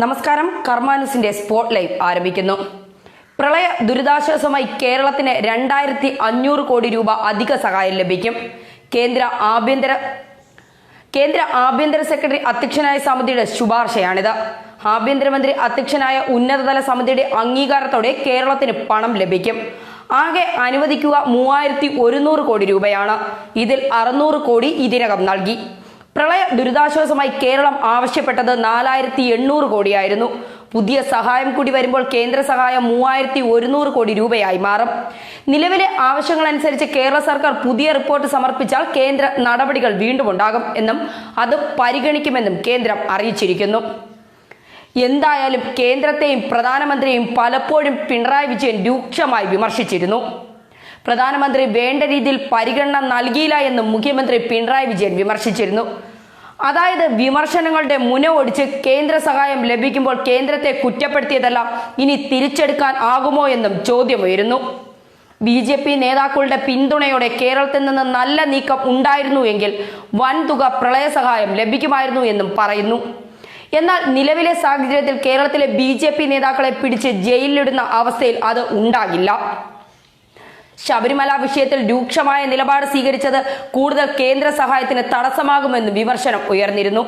നമസ്കാരം. കർമാനുസിന്റെ spot live ആരംഭിക്കുന്നു. പ്രളയ ദുരിതാശ്വാസമായി കേരളത്തിന് രണ്ടായിരത്തി അഞ്ഞൂറ് കോടി രൂപ അധിക സഹായം ലഭിക്കും. കേന്ദ്ര ആഭ്യന്തര കേന്ദ്ര ആഭ്യന്തര സെക്രട്ടറി അധ്യക്ഷനായ സമിതിയുടെ ശുപാർശയാണിത്. ആഭ്യന്തരമന്ത്രി അധ്യക്ഷനായ ഉന്നതതല സമിതിയുടെ അംഗീകാരത്തോടെ കേരളത്തിന് പണം ലഭിക്കും. ആകെ അനുവദിക്കുക മൂവായിരത്തി ഒരുന്നൂറ് കോടി രൂപയാണ്. ഇതിൽ അറുന്നൂറ് കോടി ഇതിനകം നൽകി. പ്രളയ ദുരിതാശ്വാസമായി കേരളം ആവശ്യപ്പെട്ടത് നാലായിരത്തി എണ്ണൂറ് കോടിയായിരുന്നു. പുതിയ സഹായം കൂടി വരുമ്പോൾ കേന്ദ്ര സഹായം മൂവായിരത്തി ഒരുന്നൂറ് കോടി രൂപയായി മാറും. നിലവിലെ ആവശ്യങ്ങളനുസരിച്ച് കേരള സർക്കാർ പുതിയ റിപ്പോർട്ട് സമർപ്പിച്ചാൽ കേന്ദ്ര നടപടികൾ വീണ്ടും ഉണ്ടാകും എന്നും അത് പരിഗണിക്കുമെന്നും കേന്ദ്രം അറിയിച്ചിരിക്കുന്നു. എന്തായാലും കേന്ദ്രത്തെയും പ്രധാനമന്ത്രിയെയും പലപ്പോഴും പിണറായി വിജയൻ രൂക്ഷമായി വിമർശിച്ചിരുന്നു. പ്രധാനമന്ത്രി വേണ്ട രീതിയിൽ പരിഗണന നൽകിയില്ല എന്ന് മുഖ്യമന്ത്രി പിണറായി വിജയൻ വിമർശിച്ചിരുന്നു. അതായത് വിമർശനങ്ങളുടെ മുന ഒടിച്ച് കേന്ദ്ര സഹായം ലഭിക്കുമ്പോൾ കേന്ദ്രത്തെ കുറ്റപ്പെടുത്തിയതെല്ലാം ഇനി തിരിച്ചെടുക്കാൻ ആകുമോ എന്നും ചോദ്യമുയരുന്നു. ബി ജെ പി നേതാക്കളുടെ പിന്തുണയോടെ കേരളത്തിൽ നിന്ന് നല്ല നീക്കം ഉണ്ടായിരുന്നുവെങ്കിൽ വൻതുക പ്രളയ സഹായം ലഭിക്കുമായിരുന്നു എന്നും പറയുന്നു. എന്നാൽ നിലവിലെ സാഹചര്യത്തിൽ കേരളത്തിലെ ബി നേതാക്കളെ പിടിച്ച് ജയിലിലിടുന്ന അവസ്ഥയിൽ അത് ഉണ്ടാകില്ല. ശബരിമല വിഷയത്തിൽ രൂക്ഷമായ നിലപാട് സ്വീകരിച്ചത് കൂടുതൽ കേന്ദ്ര സഹായത്തിന് തടസ്സമാകുമെന്ന് വിമർശനം ഉയർന്നിരുന്നു.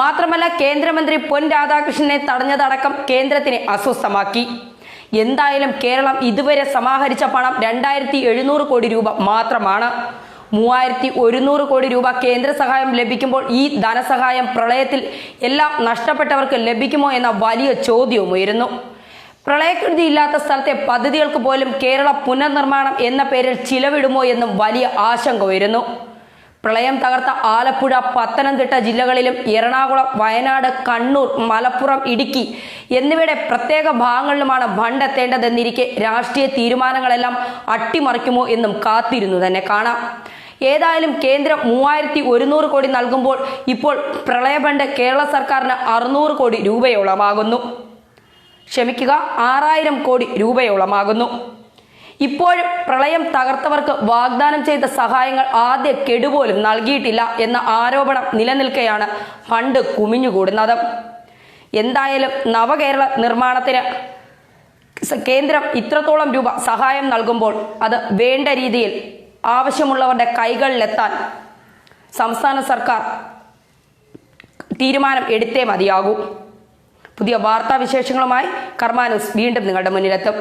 മാത്രമല്ല കേന്ദ്രമന്ത്രി പൊൻ രാധാകൃഷ്ണനെ തടഞ്ഞതടക്കം കേന്ദ്രത്തിനെ അസ്വസ്ഥമാക്കി. എന്തായാലും കേരളം ഇതുവരെ സമാഹരിച്ച പണം രണ്ടായിരത്തി എഴുന്നൂറ് കോടി രൂപ മാത്രമാണ്. മൂവായിരത്തി ഒരുന്നൂറ് കോടി രൂപ കേന്ദ്ര സഹായം ലഭിക്കുമ്പോൾ ഈ ധനസഹായം പ്രളയത്തിൽ എല്ലാം നഷ്ടപ്പെട്ടവർക്ക് ലഭിക്കുമോ എന്ന വലിയ ചോദ്യവും ഉയരുന്നു പ്രളയക്കെടുതി ഇല്ലാത്ത സ്ഥലത്തെ പദ്ധതികൾക്ക് പോലും കേരള പുനർനിർമ്മാണം എന്ന പേരിൽ ചിലവിടുമോ എന്നും വലിയ ആശങ്ക ഉയരുന്നു. പ്രളയം തകർത്ത ആലപ്പുഴ പത്തനംതിട്ട ജില്ലകളിലും എറണാകുളം വയനാട് കണ്ണൂർ മലപ്പുറം ഇടുക്കി എന്നിവയുടെ പ്രത്യേക ഭാഗങ്ങളിലുമാണ് ഫണ്ടെത്തേണ്ടതെന്നിരിക്കെ രാഷ്ട്രീയ തീരുമാനങ്ങളെല്ലാം അട്ടിമറിക്കുമോ എന്നും കാത്തിരുന്നു തന്നെ കാണാം. ഏതായാലും കേന്ദ്രം മൂവായിരത്തി ഒരുന്നൂറ് കോടി നൽകുമ്പോൾ ഇപ്പോൾ പ്രളയ ഫണ്ട് കേരള സർക്കാരിന് അറുന്നൂറ് കോടി രൂപയോളമാകുന്നു. ക്ഷമിക്കുക ആറായിരം കോടി രൂപയോളമാകുന്നു. ഇപ്പോഴും പ്രളയം തകർത്തവർക്ക് വാഗ്ദാനം ചെയ്ത സഹായങ്ങൾ ആദ്യ കെടുപോലും നൽകിയിട്ടില്ല എന്ന ആരോപണം നിലനിൽക്കെയാണ് ഫണ്ട് കുമിഞ്ഞുകൂടുന്നത്. എന്തായാലും നവകേരള നിർമ്മാണത്തിന് കേന്ദ്രം ഇത്രത്തോളം രൂപ സഹായം നൽകുമ്പോൾ അത് വേണ്ട രീതിയിൽ ആവശ്യമുള്ളവരുടെ കൈകളിലെത്താൻ സംസ്ഥാന സർക്കാർ തീരുമാനം എടുത്തേ മതിയാകൂ. പുതിയ വാർത്താവിശേഷങ്ങളുമായി കർമാനൂസ് വീണ്ടും നിങ്ങളുടെ മുന്നിലെത്തും.